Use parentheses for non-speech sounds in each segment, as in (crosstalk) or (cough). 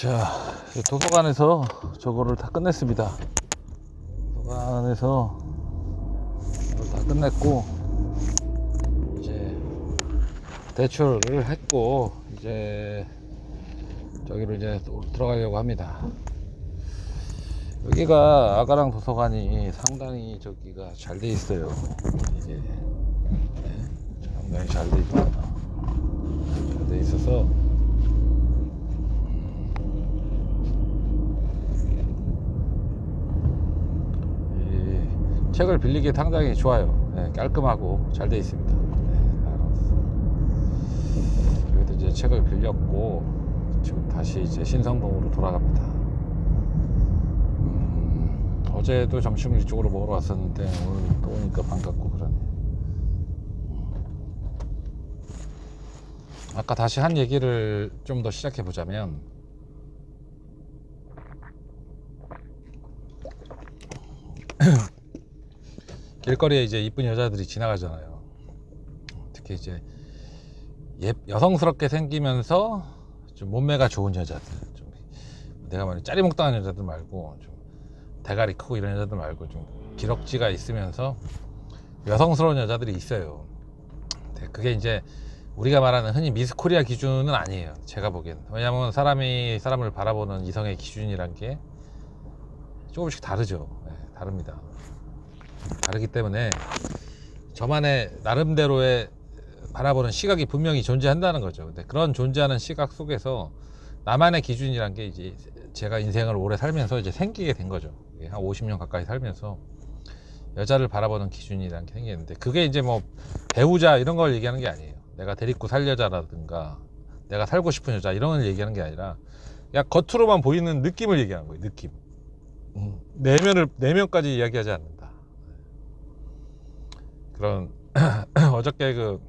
자, 도서관에서 저거를 다 끝냈습니다. 도서관에서 다 끝냈고, 이제 대출을 했고, 이제 저기로 이제 또 들어가려고 합니다. 여기가 아가랑 도서관이 상당히 저기가 잘 돼 있어요. 이게 네, 상당히 잘 돼 있다. 잘 돼 있어서 이 책을 빌리기 상당히 좋아요. 네, 깔끔하고 잘돼 있습니다. 네. 여기도 이제 책을 빌렸고 지금 다시 이제 신성동으로 돌아갑니다. 음, 어제도 점심을 이쪽으로 먹으러 왔었는데 오늘 또 오니까 반갑고 그러네. 아까 다시 한 얘기를 좀 더 시작해 보자면 길거리에 이제 이쁜 여자들이 지나가잖아요. 특히 이제 예, 여성스럽게 생기면서 좀 몸매가 좋은 여자들, 좀 내가 말해 짜리몽땅한 여자들 말고 좀 대가리 크고 이런 여자들 말고 좀 기럭지가 있으면서 여성스러운 여자들이 있어요. 근데 그게 이제 우리가 말하는 흔히 미스 코리아 기준은 아니에요. 제가 보기엔. 왜냐하면 사람이 사람을 바라보는 이성의 기준이란 게 조금씩 다르죠. 네, 다릅니다. 다르기 때문에 저만의 나름대로의 바라보는 시각이 분명히 존재한다는 거죠. 근데 그런 존재하는 시각 속에서 나만의 기준이란 게 이제 제가 인생을 오래 살면서 이제 생기게 된 거죠. 예, 한 50년 가까이 살면서 여자를 바라보는 기준이란 게 생기는데 그게 이제 뭐 배우자 이런 걸 얘기하는 게 아니에요. 내가 데리고 살 여자라든가 내가 살고 싶은 여자 이런 걸 얘기하는 게 아니라 그냥 겉으로만 보이는 느낌을 얘기하는 거예요. 느낌. 음, 내면을 내면까지 이야기하지 않는다. 그런 (clears throat) 어저께 그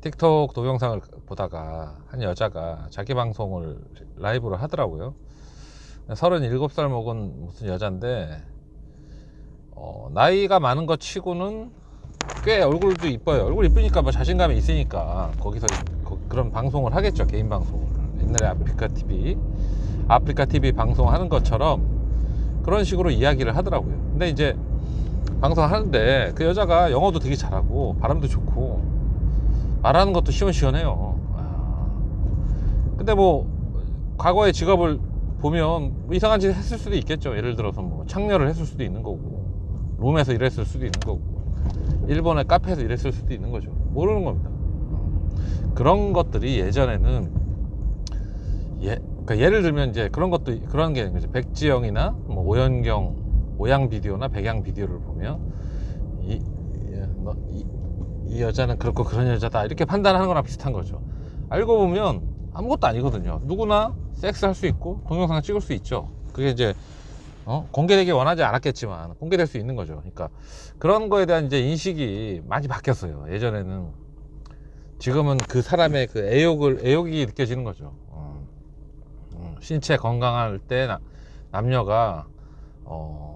틱톡 동영상을 보다가 한 여자가 자기 방송을 라이브로 하더라고요. 37살 먹은 무슨 여잔데 어, 나이가 많은 것 치고는 꽤 얼굴도 이뻐요. 얼굴 이쁘니까 뭐 자신감이 있으니까 거기서 거- 그런 방송을 하겠죠. 개인 방송을. 옛날에 아프리카 TV, 아프리카 TV 방송하는 것처럼 그런 식으로 이야기를 하더라고요. 근데 이제 방송하는데 그 여자가 영어도 되게 잘하고 바람도 좋고 말하는 것도 시원시원해요. 아. 근데 뭐 과거의 직업을 보면 뭐 이상한 짓 했을 수도 있겠죠. 예를 들어서 뭐 창녀를 했을 수도 있는 거고 룸에서 일했을 수도 있는 거고 일본의 카페에서 일했을 수도 있는 거죠. 모르는 겁니다. 그런 것들이 예전에는 예, 그러니까 예를 들면 이제 그런 것도 그런 게 거죠. 백지영이나 뭐 오연경 오양 비디오나 백양 비디오를 보면 이, 예, 뭐, 이, 이 여자는 그렇고 그런 여자다 이렇게 판단하는 거랑 비슷한 거죠. 알고 보면 아무것도 아니거든요. 누구나 섹스 할 수 있고 동영상 찍을 수 있죠. 그게 이제 어? 공개되기 원하지 않았겠지만 공개될 수 있는 거죠. 그러니까 그런 거에 대한 이제 인식이 많이 바뀌었어요. 예전에는 지금은 그 사람의 그 애욕을 애욕이 느껴지는 거죠. 어. 음, 신체 건강할 때 나- 남녀가 어, 세-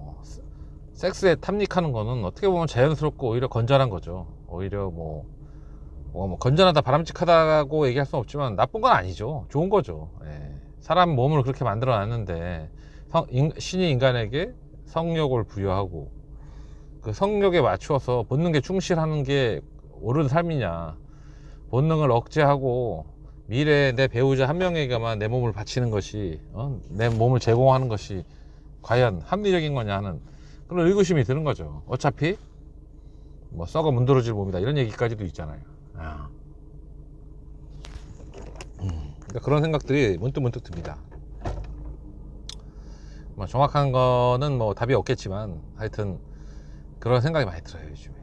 섹스에 탐닉하는 거는 어떻게 보면 자연스럽고 오히려 건전한 거죠. 오히려 뭐, 뭐, 뭐 건전하다 바람직하다고 얘기할 수는 없지만 나쁜 건 아니죠. 좋은 거죠. 예. 사람 몸을 그렇게 만들어 놨는데 성- 인- 신이 인간에게 성욕을 부여하고 그 성욕에 맞추어서 본능에 충실하는 게 옳은 삶이냐 본능을 억제하고 미래에 내 배우자 한 명에게만 내 몸을 바치는 것이 어? 내 몸을 제공하는 것이 과연 합리적인 거냐 하는 그런 의구심이 드는 거죠. 어차피 뭐 썩어 문드러질 몸이다. 이런 얘기까지도 있잖아요. 아. 음, 그러니까 그런 생각들이 문득 문득 듭니다. 뭐 정확한 거는 뭐 답이 없겠지만 하여튼 그런 생각이 많이 들어요 요즘에.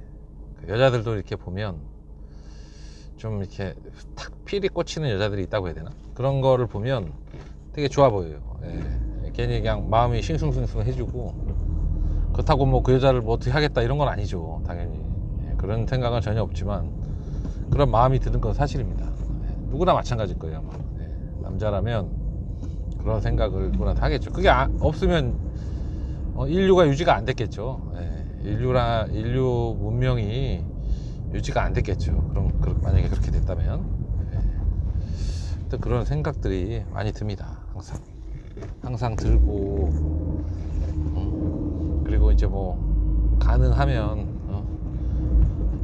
그 여자들도 이렇게 보면 좀 이렇게 탁 필이 꽂히는 여자들이 있다고 해야 되나? 그런 거를 보면 되게 좋아 보여요. 예. 괜히 그냥 마음이 싱숭생숭 해주고 그렇다고 뭐 그 여자를 뭐 어떻게 하겠다 이런 건 아니죠 당연히. 예, 그런 생각은 전혀 없지만 그런 마음이 드는 건 사실입니다. 예, 누구나 마찬가지일 거예요 아마. 예, 남자라면 그런 생각을 누구나 다 하겠죠. 그게 아- 없으면 어, 인류가 유지가 안 됐겠죠. 예, 인류라 인류 문명이 유지가 안 됐겠죠. 그럼 그- 만약에 그렇게 됐다면. 그런 생각들이 많이 듭니다. 항상. 항상 들고 음, 그리고 이제 뭐 가능하면 어,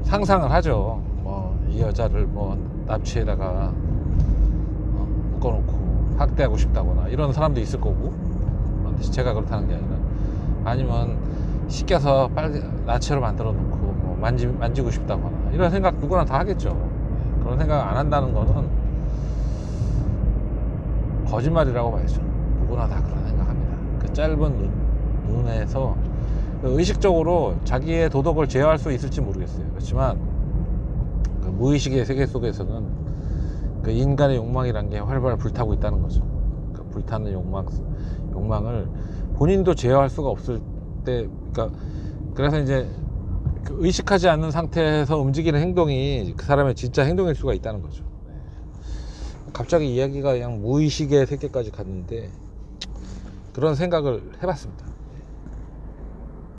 상상을 하죠. 뭐 이 여자를 뭐 납치에다가 어, 묶어놓고 학대하고 싶다거나 이런 사람도 있을 거고 어, 제가 그렇다는 게 아니라 아니면 시켜서 빨리 나체로 만들어 놓고 뭐 만지, 만지고 싶다거나 이런 생각 누구나 다 하겠죠. 예, 그런 생각 안 한다는 거는 거짓말이라고 봐야죠. 누구나 다 그런 생각합니다. 그 짧은 눈, 눈에서 그 의식적으로 자기의 도덕을 제어할 수 있을지 모르겠어요. 그렇지만 그 무의식의 세계 속에서는 그 인간의 욕망이란 게 활발 불타고 있다는 거죠. 그 불타는 욕망, 욕망을 본인도 제어할 수가 없을 때, 그러니까 그래서 이제 그 의식하지 않는 상태에서 움직이는 행동이 그 사람의 진짜 행동일 수가 있다는 거죠. 네. 갑자기 이야기가 그냥 무의식의 세계까지 갔는데 그런 생각을 해봤습니다.